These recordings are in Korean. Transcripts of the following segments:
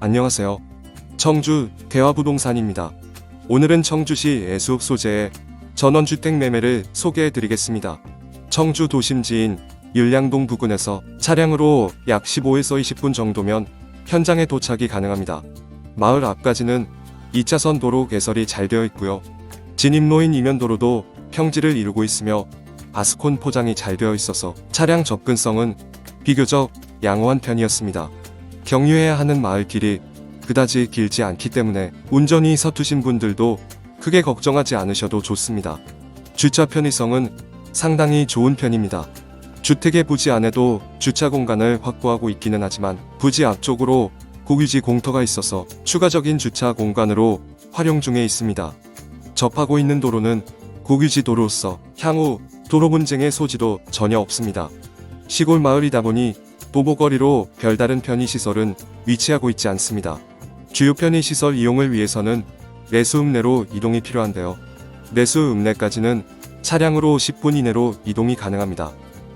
안녕하세요. 청주 대화부동산입니다. 오늘은 청주시 애수읍 소재의 전원주택 매매를 소개해 드리겠습니다. 청주 도심지인 율량동 부근에서 차량으로 약 15에서 20분 정도면 현장에 도착이 가능합니다. 마을 앞까지는 2차선 도로 개설이 잘 되어 있고요. 진입로인 이면도로도 평지를 이루고 있으며 아스콘 포장이 잘 되어 있어서 차량 접근성은 비교적 양호한 편이었습니다. 경유해야 하는 마을길이 그다지 길지 않기 때문에 운전이 서투신 분들도 크게 걱정하지 않으셔도 좋습니다. 주차 편의성은 상당히 좋은 편입니다. 주택의 부지 안에도 주차 공간을 확보하고 있기는 하지만 부지 앞쪽으로 고유지 공터가 있어서 추가적인 주차 공간으로 활용 중에 있습니다. 접하고 있는 도로는 고유지 도로로서 향후 도로 분쟁의 소지도 전혀 없습니다. 시골 마을이다 보니 도보거리로 별다른 편의시설은 위치하고 있지 않습니다. 주요 편의시설 이용을 위해서는 내수읍 내로 이동이 필요한데요. 내수읍 내까지는 차량으로 10분 이내로 이동이 가능합니다.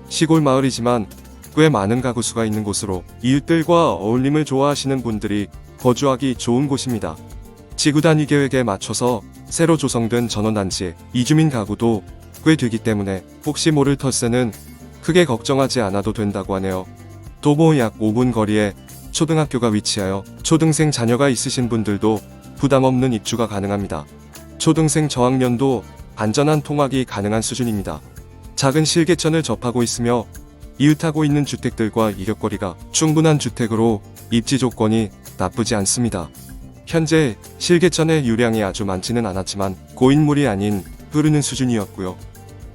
시골 마을이지만 꽤 많은 가구 수가 있는 곳으로 이웃들과 어울림을 좋아하시는 분들이 거주하기 좋은 곳입니다. 지구 단위 계획에 맞춰서 새로 조성된 전원단지에 이주민 가구도 꽤 되기 때문에 혹시 모를 텃세는 크게 걱정하지 않아도 된다고 하네요. 도보 약 5분 거리에 초등학교가 위치하여 초등생 자녀가 있으신 분들도 부담 없는 입주가 가능합니다. 초등생 저학년도 안전한 통학이 가능한 수준입니다. 작은 실개천을 접하고 있으며 이웃하고 있는 주택들과 이격거리가 충분한 주택으로 입지 조건이 나쁘지 않습니다. 현재 실개천의 유량이 아주 많지는 않았지만 고인물이 아닌 흐르는 수준이었고요.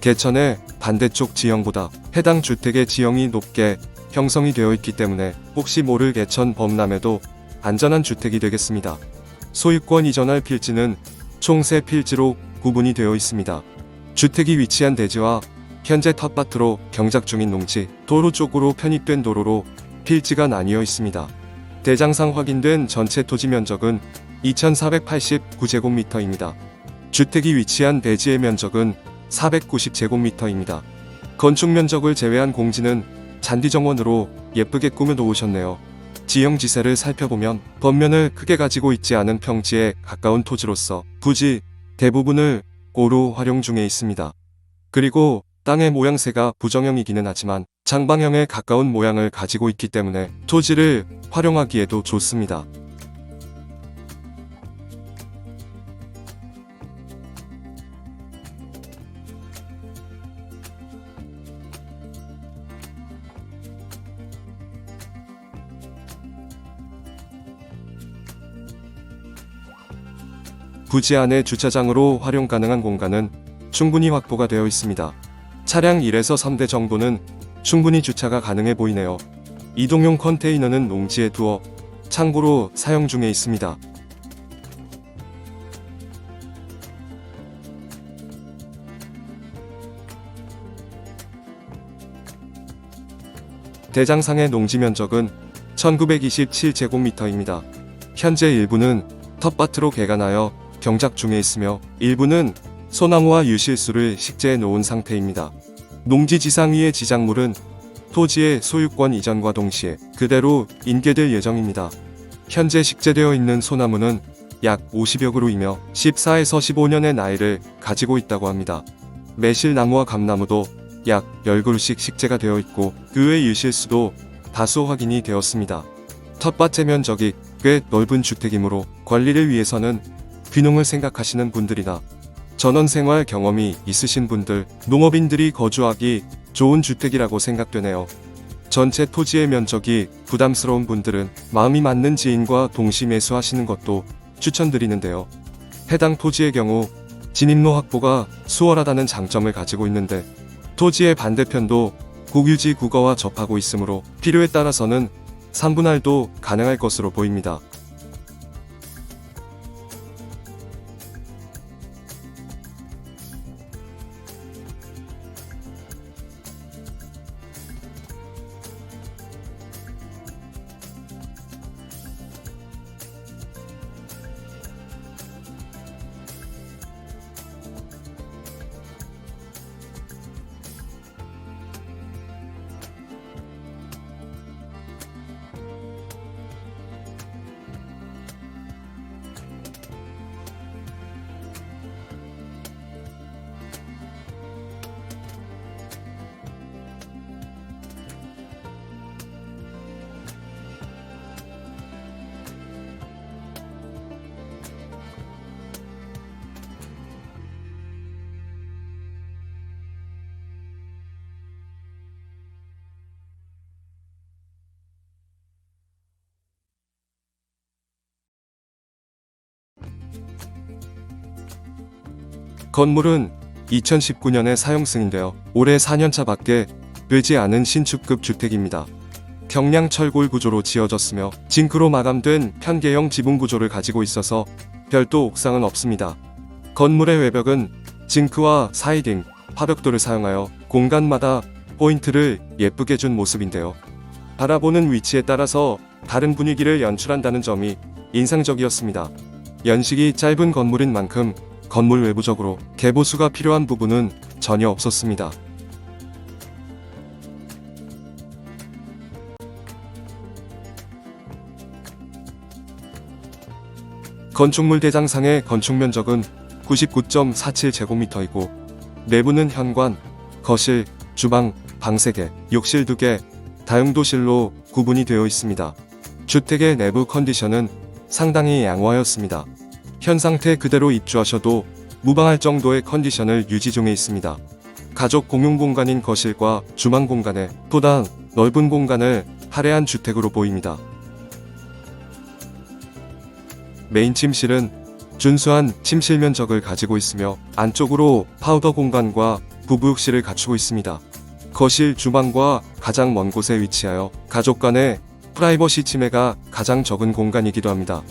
개천의 반대쪽 지형보다 해당 주택의 지형이 높게 형성이 되어 있기 때문에 혹시 모를 개천 범람에도 안전한 주택이 되겠습니다. 소유권 이전할 필지는 총세 필지로 구분이 되어 있습니다. 주택이 위치한 대지와 현재 텃밭으로 경작 중인 농지, 도로 쪽으로 편입된 도로로 필지가 나뉘어 있습니다. 대장상 확인된 전체 토지 면적은 2489제곱미터입니다. 주택이 위치한 대지의 면적은 490제곱미터입니다. 건축 면적을 제외한 공지는 잔디 정원으로 예쁘게 꾸며 놓으셨네요. 지형 지세를 살펴보면 겉면을 크게 가지고 있지 않은 평지에 가까운 토지로서 부지 대부분을 고루 활용 중에 있습니다. 그리고 땅의 모양새가 부정형이기는 하지만 장방형에 가까운 모양을 가지고 있기 때문에 토지를 활용하기에도 좋습니다. 부지 안에 주차장으로 활용 가능한 공간은 충분히 확보가 되어 있습니다. 차량 1에서 3대 정도는 충분히 주차가 가능해 보이네요. 이동용 컨테이너는 농지에 두어 창고로 사용 중에 있습니다. 대장상의 농지 면적은 1927제곱미터입니다. 현재 일부는 텃밭으로 개간하여 경작 중에 있으며 일부는 소나무와 유실수를 식재해 놓은 상태입니다. 농지 지상 위의 지작물은 토지의 소유권 이전과 동시에 그대로 인계될 예정입니다. 현재 식재되어 있는 소나무는 약 50여 그루이며 14에서 15년의 나이를 가지고 있다고 합니다. 매실나무와 감나무도 약 10그루씩 식재가 되어 있고 그 외 유실수도 다수 확인이 되었습니다. 텃밭의 면적이 꽤 넓은 주택이므로 관리를 위해서는 귀농을 생각하시는 분들이나 전원 생활 경험이 있으신 분들, 농업인들이 거주하기 좋은 주택이라고 생각되네요. 전체 토지의 면적이 부담스러운 분들은 마음이 맞는 지인과 동시 매수하시는 것도 추천드리는데요. 해당 토지의 경우 진입로 확보가 수월하다는 장점을 가지고 있는데 토지의 반대편도 국유지 국어와 접하고 있으므로 필요에 따라서는 3분할도 가능할 것으로 보입니다. 건물은 2019년에 사용 승인되어 올해 4년차 밖에 되지 않은 신축급 주택입니다. 경량 철골 구조로 지어졌으며 징크로 마감된 편계형 지붕 구조를 가지고 있어서 별도 옥상은 없습니다. 건물의 외벽은 징크와 사이딩, 화벽돌을 사용하여 공간마다 포인트를 예쁘게 준 모습인데요. 바라보는 위치에 따라서 다른 분위기를 연출한다는 점이 인상적이었습니다. 연식이 짧은 건물인 만큼 건물 외부적으로 개보수가 필요한 부분은 전혀 없었습니다. 건축물 대장상의 건축 면적은 99.47제곱미터이고 내부는 현관, 거실, 주방, 방 3개, 욕실 2개, 다용도실로 구분이 되어 있습니다. 주택의 내부 컨디션은 상당히 양호하였습니다. 현 상태 그대로 입주하셔도 무방할 정도의 컨디션을 유지 중에 있습니다. 가족 공용 공간인 거실과 주방 공간에 보다 넓은 공간을 할애한 주택으로 보입니다. 메인 침실은 준수한 침실 면적을 가지고 있으며 안쪽으로 파우더 공간과 부부욕실을 갖추고 있습니다. 거실 주방과 가장 먼 곳에 위치하여 가족 간의 프라이버시 침해가 가장 적은 공간이기도 합니다.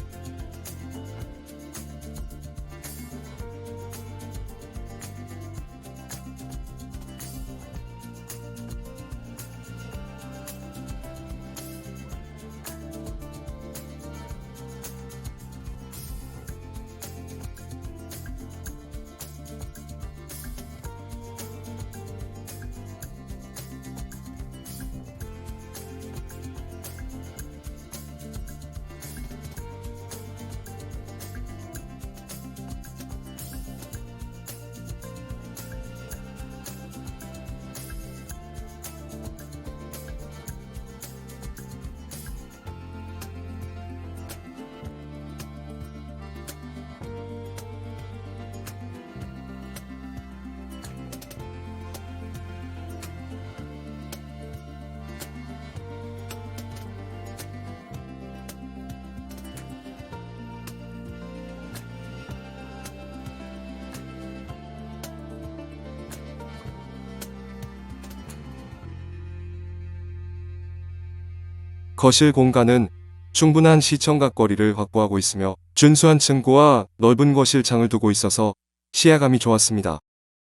거실 공간은 충분한 시청각 거리를 확보하고 있으며 준수한 층고와 넓은 거실 창을 두고 있어서 시야감이 좋았습니다.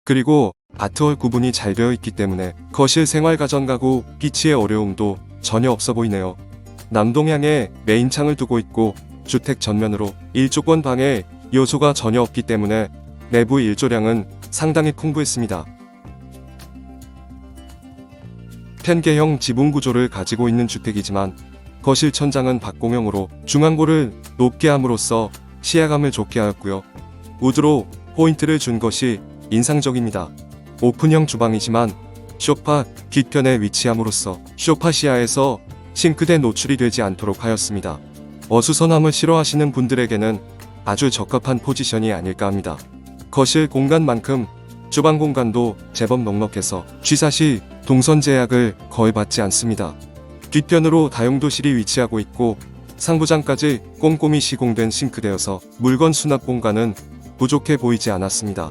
그리고 아트월 구분이 잘 되어 있기 때문에 거실 생활 가전 가구 끼치의 어려움도 전혀 없어 보이네요. 남동향에 메인 창을 두고 있고 주택 전면으로 일조권 방에 요소가 전혀 없기 때문에 내부 일조량은 상당히 풍부했습니다. 편계형 지붕 구조를 가지고 있는 주택이지만 거실 천장은 박공형으로 중앙고를 높게 함으로써 시야감을 좋게 하였고요. 우드로 포인트를 준 것이 인상적입니다. 오픈형 주방이지만 쇼파 뒤편에 위치함으로써 쇼파 시야에서 싱크대 노출이 되지 않도록 하였습니다. 어수선함을 싫어하시는 분들에게는 아주 적합한 포지션이 아닐까 합니다. 거실 공간만큼 주방 공간도 제법 넉넉해서 취사시 동선 제약을 거의 받지 않습니다. 뒷편으로 다용도실이 위치하고 있고 상부장까지 꼼꼼히 시공된 싱크대여서 물건 수납 공간은 부족해 보이지 않았습니다.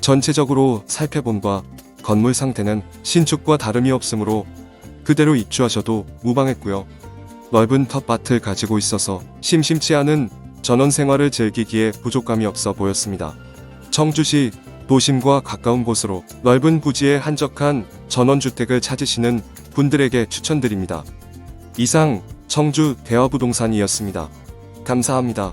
전체적으로 살펴본 바 건물 상태는 신축과 다름이 없으므로 그대로 입주하셔도 무방했고요. 넓은 텃밭을 가지고 있어서 심심치 않은 전원 생활을 즐기기에 부족감이 없어 보였습니다. 청주시 도심과 가까운 곳으로 넓은 부지에 한적한 전원주택을 찾으시는 분들에게 추천드립니다. 이상 청주 대화부동산이었습니다. 감사합니다.